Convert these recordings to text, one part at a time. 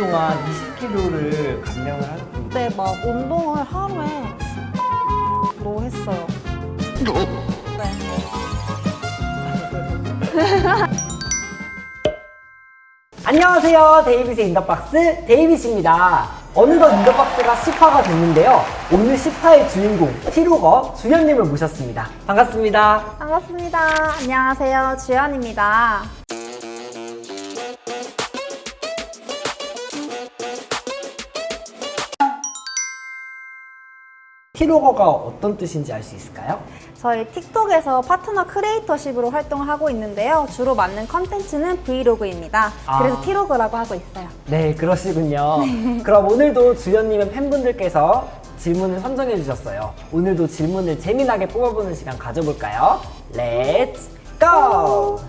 동안 20kg를 감량을 하고 그때 막 운동을 하루에 뭐 했어요. 네. 안녕하세요 데이비스의 인더박스 데이비스입니다 어느덧 인더박스가 10화가 됐는데요 오늘 10화의 주인공 티로거 주현님을 모셨습니다 반갑습니다 반갑습니다. 안녕하세요. 주연입니다. 티로거가 어떤 뜻인지 알 수 있을까요? 저희 틱톡에서 파트너 크리에이터십으로 활동을 하고 있는데요. 주로 맡는 컨텐츠는 브이로그입니다. 아. 그래서 티로그라고 하고 있어요. 네 그러시군요 그럼 오늘도 주현님은 팬분들께서 질문을 선정해 주셨어요 오늘도 질문을 재미나게 뽑아보는 시간 가져볼까요? 렛츠 고!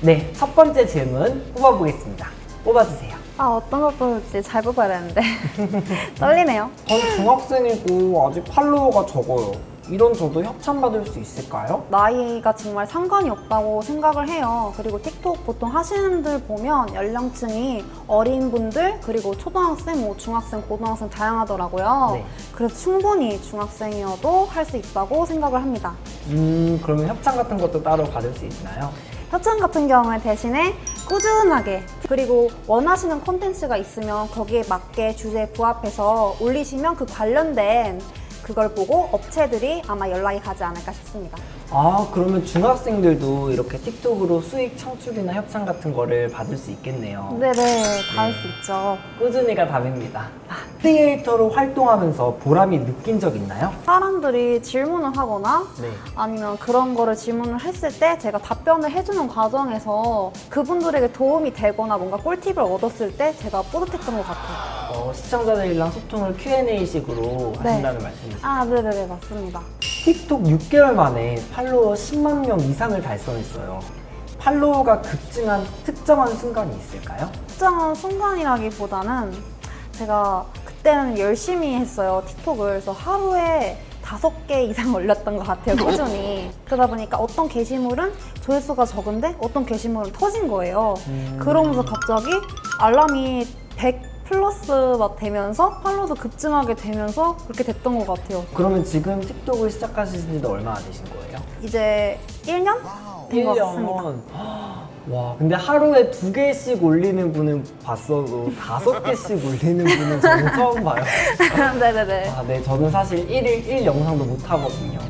네, 첫 번째 질문 뽑아보겠습니다. 뽑아주세요. 아, 어떤 걸 뽑을지 잘 뽑아야 되는데. 떨리네요. 전 중학생이고 아직 팔로워가 적어요. 이런 저도 협찬받을 수 있을까요? 나이가 정말 상관이 없다고 생각을 해요. 그리고 틱톡 보통 하시는 분들 보면 연령층이 어린 분들, 그리고 초등학생, 뭐 중학생, 고등학생 다양하더라고요. 네. 그래서 충분히 중학생이어도 할 수 있다고 생각을 합니다. 음, 그러면 협찬 같은 것도 따로 받을 수 있나요? 협찬 같은 경우에 대신에 꾸준하게 그리고 원하시는 콘텐츠가 있으면 거기에 맞게 주제에 부합해서 올리시면 그 관련된 그걸 보고 업체들이 아마 연락이 가지 않을까 싶습니다. 아, 그러면 중학생들도 이렇게 틱톡으로 수익 창출이나 협찬 같은 거를 받을 수 있겠네요. 네네, 다 할 수 있죠. 꾸준히가 답입니다. 크리에이터로 활동하면서 보람이 느낀 적 있나요? 사람들이 질문을 하거나 네. 아니면 그런 거를 질문을 했을 때 제가 답변을 해주는 과정에서 그분들에게 도움이 되거나 뭔가 꿀팁을 얻었을 때 제가 뿌듯했던 것 같아요. 어, 시청자들이랑 소통을 Q&A식으로 네. 하신다는 말씀이시죠? 아, 네네네, 맞습니다. 틱톡 6개월 만에 팔로워 10만 명 이상을 달성했어요. 팔로워가 급증한 특정한 순간이 있을까요? 특정한 순간이라기보다는 제가 그때는 열심히 했어요 틱톡을. 그래서 하루에 다섯 개 이상 올렸던 것 같아요 꾸준히. 그러다 보니까 어떤 게시물은 조회수가 적은데 어떤 게시물은 터진 거예요. 음. 그러면서 갑자기 알람이 100 플러스 막 되면서 팔로도 급증하게 되면서 그렇게 됐던 것 같아요. 그러면 지금 틱톡을 시작하신 지도 얼마나 되신 거예요? 이제 1년? 된 것 같습니다. 1년. 와, 근데 하루에 두 개씩 올리는 분은 봤어도 다섯 개씩 올리는 분은 저는 처음 봐요. 네네네 아, 네, 저는 사실 1일 1 영상도 못 하거든요.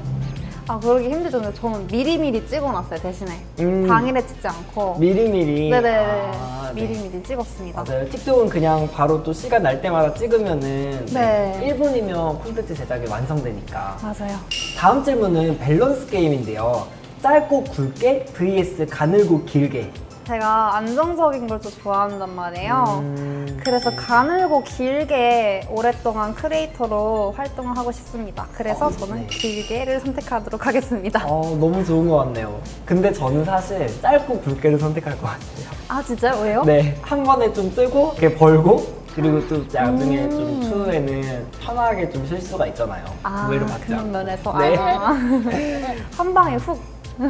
아 그러기 힘들죠 저는 미리미리 찍어놨어요 대신에 음. 당일에 찍지 않고 미리미리. 네네네 아, 네. 미리미리 찍었습니다 맞아요. 틱톡은 그냥 바로 또 시간 날 때마다 찍으면은 네. 1분이면 콘텐츠 제작이 완성되니까. 맞아요 다음 질문은 밸런스 게임인데요. 짧고 굵게 vs 가늘고 길게. 제가 안정적인 걸좀 좋아한단 말이에요 음, 그래서 가늘고 길게 오랫동안 크리에이터로 활동을 하고 싶습니다 그래서 저는 네. 길게를 선택하도록 하겠습니다 어, 너무 좋은 것 같네요. 근데 저는 사실 짧고 굵게를 선택할 것 같아요. 아 진짜요? 왜요? 네, 한 번에 좀 뜨고 이렇게 벌고 그리고 또 나중에 음. 좀 추후에는 편하게 좀 쉴 수가 있잖아요. 아 구애를 받지 그런 않고. 면에서 네. 아, 한 방에 훅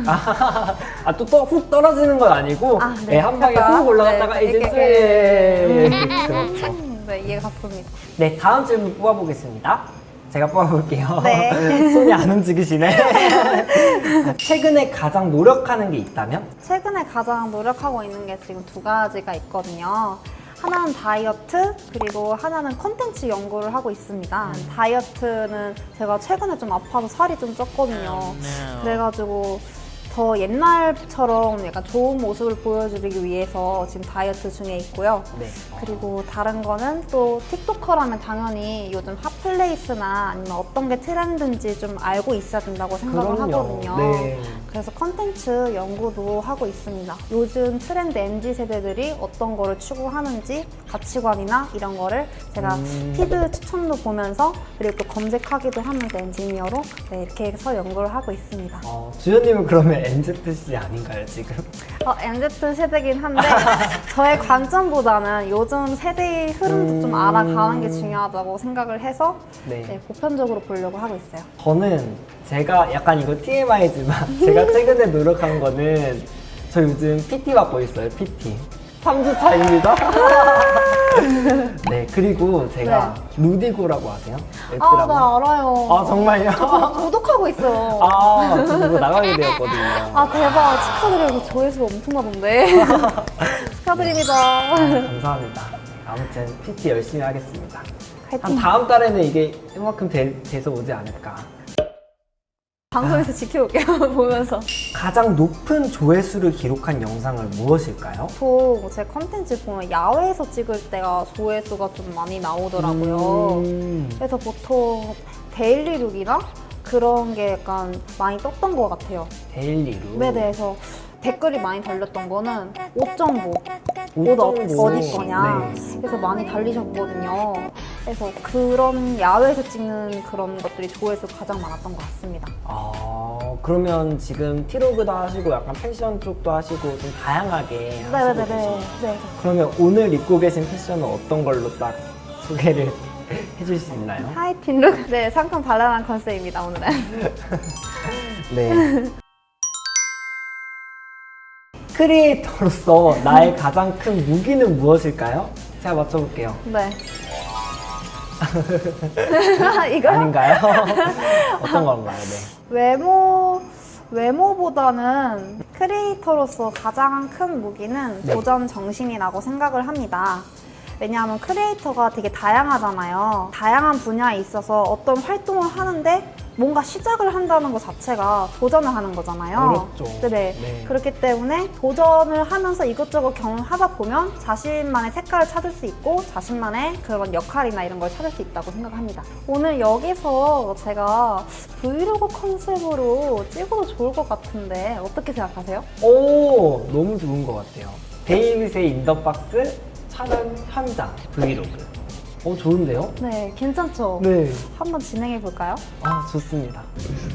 아, 또 훅 떨어지는 건 아니고 아, 네. 네, 한 방에 약간, 훅 올라갔다가 네, 이제 이렇게, 쇠. 그렇죠. 네, 이해가 갔습니다 네, 다음 질문 뽑아보겠습니다. 제가 뽑아볼게요. 네. 손이 안 움직이시네. 최근에 가장 노력하는 게 있다면? 최근에 가장 노력하고 있는 게 지금 두 가지가 있거든요. 하나는 다이어트, 그리고 하나는 컨텐츠 연구를 하고 있습니다. 다이어트는 제가 최근에 좀 아파서 살이 좀 쪘거든요. 그래가지고 더 옛날처럼 약간 좋은 모습을 보여주기 위해서 지금 다이어트 중에 있고요. 네. 그리고 다른 거는 또 틱토커라면 당연히 요즘 핫플레이스나 아니면 어떤 게 트렌드인지 좀 알고 있어야 된다고 생각을 그럼요. 하거든요. 네. 그래서 컨텐츠 연구도 하고 있습니다. 요즘 트렌드 MZ 세대들이 어떤 거를 추구하는지 가치관이나 이런 거를 제가 음. 피드 추천도 보면서 그리고 또 검색하기도 하면서 엔지니어로 네, 이렇게 해서 연구를 하고 있습니다. 어, 주현님은 그러면 MZC 아닌가요, 지금? 어, MZ 세대긴 한데 저의 관점보다는 요즘 세대의 흐름도 좀 음. 알아가는 게 중요하다고 생각을 해서 네. 네, 보편적으로 보려고 하고 있어요. 저는 제가 약간 이거 TMI지만 제가 최근에 노력한 거는 저 요즘 PT 받고 있어요, PT. 3주 차입니다. 네, 그리고 제가 루디고라고 아세요? 아, 웹드라마. 나 알아요. 아, 정말요? 구독하고 있어요. 아, 저 그거 나가게 되었거든요. 아 대박 축하드려요 조회수 엄청 나던데 축하드립니다 감사합니다. 아무튼 PT 열심히 하겠습니다. 한 화이팅 다음 달에는 이게 이만큼 돼, 돼서 오지 않을까. 방송에서 지켜볼게요 보면서 가장 높은 조회수를 기록한 영상은 무엇일까요? 보통 제 컨텐츠 보면 야외에서 찍을 때가 조회수가 좀 많이 나오더라고요 음, 그래서 보통 데일리룩이나 그런 게 약간 많이 떴던 것 같아요 데일리로. 웹에 대해서 댓글이 많이 달렸던 거는 옷 정보 옷옷 어, 정보. 어디 거냐 네. 그래서 많이 달리셨거든요 그래서 그런 야외에서 찍는 그런 것들이 조회수 가장 많았던 것 같습니다 아, 그러면 지금 티로그도 하시고 약간 패션 쪽도 하시고 좀 다양하게 하시고 네네네 계시나요? 네. 그러면 오늘 입고 계신 패션은 어떤 걸로 딱 소개를 해줄 수 있나요? 하이틴 룩. 네, 상큼 발랄한 컨셉입니다, 오늘은. 네. 크리에이터로서 나의 가장 큰 무기는 무엇일까요? 제가 맞춰볼게요. 네. 이거 아닌가요? 어떤 건가요? 네. 외모, 외모보다는 크리에이터로서 가장 큰 무기는 네. 도전 정신이라고 생각을 합니다. 왜냐하면 크리에이터가 되게 다양하잖아요. 다양한 분야에 있어서 어떤 활동을 하는데 뭔가 시작을 한다는 것 자체가 도전을 하는 거잖아요. 어렵죠. 네네. 네. 그렇기 때문에 도전을 하면서 이것저것 경험하다 보면 자신만의 색깔을 찾을 수 있고 자신만의 그런 역할이나 이런 걸 찾을 수 있다고 생각합니다. 오늘 여기서 제가 브이로그 컨셉으로 찍어도 좋을 것 같은데 어떻게 생각하세요? 오, 너무 좋은 것 같아요. 데이빗의 인더박스 촬영 현장 브이로그. 어, 좋은데요? 네, 괜찮죠? 네. 한번 진행해 볼까요? 아, 좋습니다.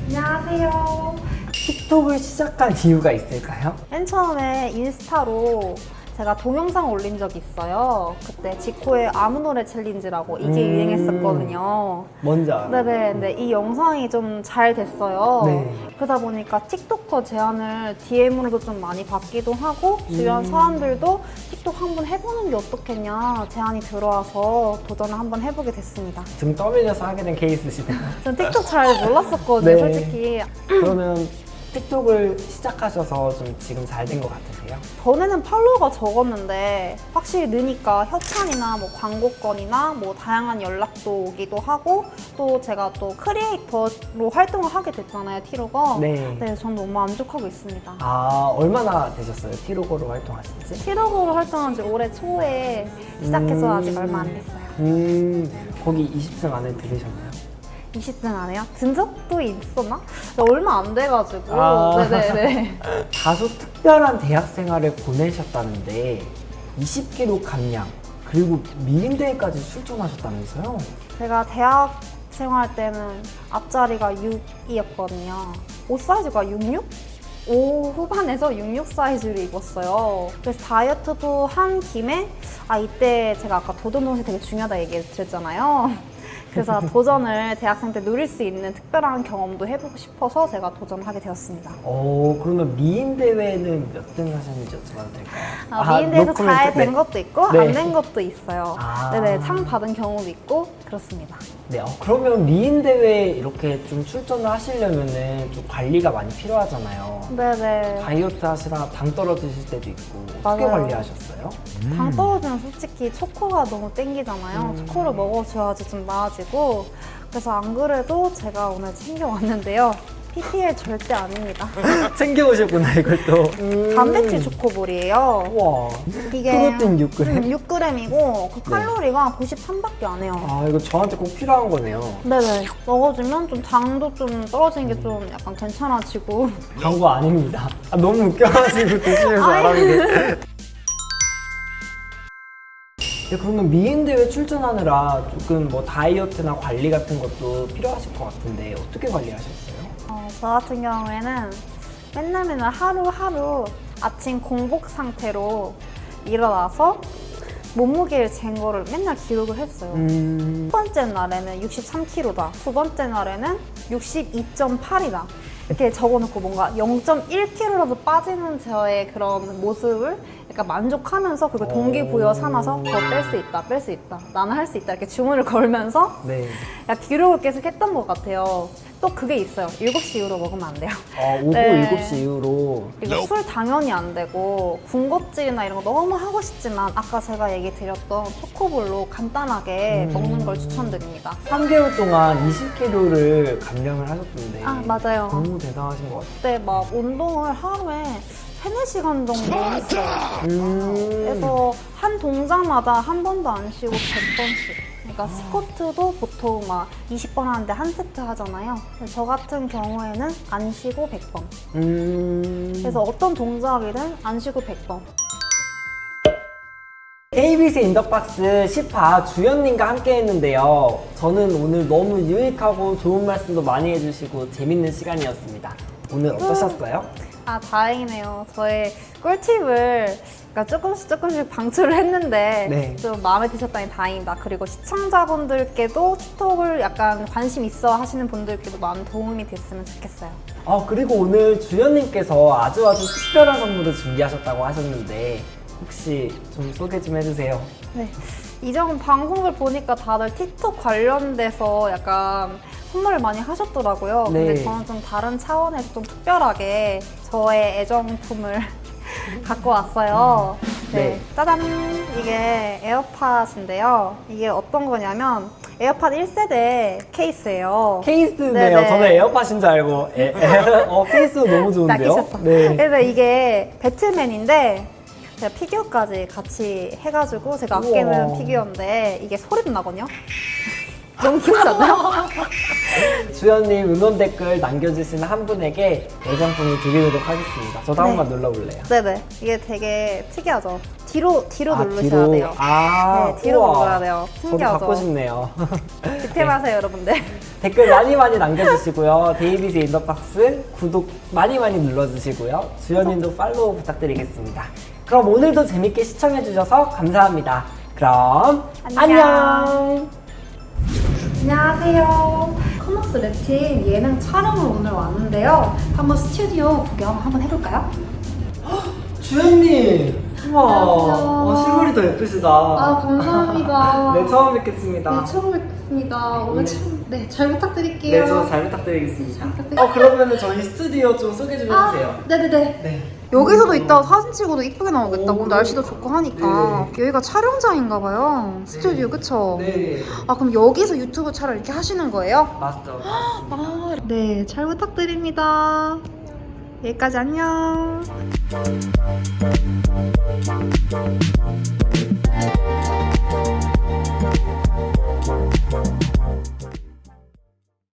안녕하세요. 틱톡을 시작한 이유가 있을까요? 맨 처음에 인스타로 제가 동영상 올린 적이 있어요. 그때 지코의 아무 노래 챌린지라고 이게 음. 유행했었거든요. 뭔지 알아요? 네네, 근데 이 영상이 좀 잘 됐어요. 네. 그러다 보니까 틱톡커 제안을 DM으로도 좀 많이 받기도 하고 주변 음. 사람들도 틱톡 한번 해보는 게 어떻겠냐 제안이 들어와서 도전을 한번 해보게 됐습니다. 등 떠밀려서 하게 된 케이스시네요. 전 틱톡 잘 몰랐었거든요, 네. 솔직히. 그러면 틱톡을 시작하셔서 좀 지금 잘 된 것 같 으세요? 전에는 팔로워가 적었는데 확실히 느니까 협찬이나 뭐 광고건이나 뭐 다양한 연락도 오기도 하고 또 제가 또 크리에이터로 활동을 하게 됐잖아요 티로가 네. 네, 전 너무 만족하고 있습니다 아, 얼마나 되셨어요? 티로거로 활동하신 지? 티로그로 활동한 지 올해 초에 시작해서 음. 아직 얼마 안 됐어요 음, 거기 20층 안에 들으셨나요? 20등 안 해요? 든 적도 있었나? 얼마 안 돼가지고 아. 네네네 다소 특 별한 대학 생활을 보내셨다는데 20kg 감량 그리고 미인대회까지 출전하셨다면서요? 제가 대학 생활 때는 앞자리가 6이었거든요. 옷 사이즈가 66? 5 후반에서 66 사이즈를 입었어요. 그래서 다이어트도 한 김에 아 이때 제가 아까 도전 동시 되게 중요하다 얘기 드렸잖아요. 그래서 도전을 대학생 때 누릴 수 있는 특별한 경험도 해보고 싶어서 제가 도전하게 되었습니다. 어, 그러면 미인 대회는 몇 등 하셨는지 여쭤봐도 될까요? 아, 미인대에서 노코멘트. 잘된 네. 것도 있고 네. 안 된 것도 있어요. 아. 네네 상 받은 경우도 있고 그렇습니다. 네, 어, 그러면 미인 대회 이렇게 좀 출전을 하시려면은 좀 관리가 많이 필요하잖아요. 네네. 다이어트 하시라 당 떨어지실 때도 있고 어떻게 맞아요. 관리하셨어요? 당 떨어지면 솔직히 초코가 너무 땡기잖아요. 음. 초코를 먹어줘야지 좀 나아지고. 그래서 안 그래도 제가 오늘 챙겨왔는데요. PPL 절대 아닙니다. 챙겨오셨구나 이걸 또. 음. 단백질 초코볼이에요. 우와. 이게 프로틴 6g? 6g이고 그 칼로리가 93밖에 안 해요. 아 이거 저한테 꼭 필요한 거네요. 네네. 먹어주면 좀 당도 좀 떨어지는 게 좀 약간 괜찮아지고. 광고 아닙니다. 아, 너무 웃겨가지고 드시면서. 알았는데. 네, 그러면 미인 대회 출전하느라 조금 뭐 다이어트나 관리 같은 것도 필요하실 것 같은데 어떻게 관리하셨어요? 어, 저 같은 경우에는 맨날 맨날 하루하루 아침 공복 상태로 일어나서 몸무게를 잰 거를 맨날 기록을 했어요. 음, 첫 번째 날에는 63kg다. 두 번째 날에는 62.8이다. 이렇게 적어놓고 뭔가 0.1kg라도 빠지는 저의 그런 모습을 그러니까 만족하면서 그걸 동기부여 삼아서 더 뺄 수 있다, 뺄 수 있다, 나는 할 수 있다 이렇게 주문을 걸면서 네. 약 기록을 계속 했던 것 같아요. 또 그게 있어요. 7시 이후로 먹으면 안 돼요. 어, 오후 네. 7시 이후로 그리고 술 당연히 안 되고 군것질이나 이런 거 너무 하고 싶지만 아까 제가 얘기 드렸던 초코볼로 간단하게 음. 먹는 걸 추천드립니다. 3개월 동안 20kg를 감량을 하셨던데 아 맞아요. 너무 대단하신 것 같아요. 그때 막 운동을 하루에 3, 4시간 정도 했어요. 음. 그래서 한 동작마다 한 번도 안 쉬고 100번씩. 그러니까 스쿼트도 보통 막 20번 하는데 한 세트 하잖아요. 근데 저 같은 경우에는 안 쉬고 100번. 음. 그래서 어떤 동작이든 안 쉬고 100번. KBS 인더박스 10화 주연님과 함께 했는데요. 저는 오늘 너무 유익하고 좋은 말씀도 많이 해주시고 재밌는 시간이었습니다. 오늘 어떠셨어요? 아 다행이네요. 저의 꿀팁을 그러니까 조금씩 조금씩 방출을 했는데 네. 좀 마음에 드셨다니 다행이다. 그리고 시청자분들께도 틱톡을 약간 관심 있어 하시는 분들께도 많은 도움이 됐으면 좋겠어요. 아 그리고 오늘 주연님께서 아주 아주 특별한 선물을 준비하셨다고 하셨는데 혹시 좀 소개 좀 해주세요. 네. 이전 방송을 보니까 다들 틱톡 관련돼서 약간 선물을 많이 하셨더라고요. 근데 네. 저는 좀 다른 차원에서 좀 특별하게 저의 애정품을 갖고 왔어요. 네. 네. 짜잔! 이게 에어팟인데요. 이게 어떤 거냐면 에어팟 1세대 케이스예요. 케이스네요. 네네. 저는 에어팟인 줄 알고. 에, 에, 어 케이스 너무 좋은데요? 낚이셨어. 네. 그래서 이게 배트맨인데 제가 피규어까지 같이 해가지고 제가 아끼는 우와. 피규어인데 이게 소리도 나거든요. 너무 귀엽지 않나요? 주연님 응원 댓글 남겨주시는 한 분에게 애정품을 드리도록 하겠습니다. 저도 네. 한번 눌러볼래요. 네네. 이게 되게 특이하죠. 뒤로 뒤로 아, 누르셔야 뒤로. 돼요. 아, 네, 뒤로 우와. 눌러야 돼요. 저도 신기하죠? 갖고 싶네요. 득템하세요, 여러분들. 댓글 많이 많이 남겨주시고요. 데이비스 인더박스 구독 많이 많이 눌러주시고요. 주연님도 팔로우 부탁드리겠습니다. 그럼 오늘도 재밌게 시청해주셔서 감사합니다. 그럼 안녕. 안녕. 안녕하세요. 커머스 랩팀 예능 촬영을 오늘 왔는데요. 한번 스튜디오 구경 한번 해볼까요? 주연님. 우와. 안녕하세요. 어, 실물이 더 예쁘시다. 아, 감사합니다. 네, 처음 뵙겠습니다. 네, 처음 뵙습니다. 오늘 네. 참, 네, 잘 부탁드릴게요. 네, 저 잘 부탁드리겠습니다. 잘 부탁드릴게요. 어, 그러면 저희 스튜디오 좀 소개 좀 해주세요. 아, 네네네. 네. 여기서도 이따 사진 찍어도 이쁘게 나오겠다. 오, 오늘 날씨도 좋고 하니까. 여기가 촬영장인가 봐요. 스튜디오, 그쵸? 네. 아, 그럼 여기서 유튜브 촬영 이렇게 하시는 거예요? 맞죠. 아, 네, 잘 부탁드립니다. 여기까지 안녕.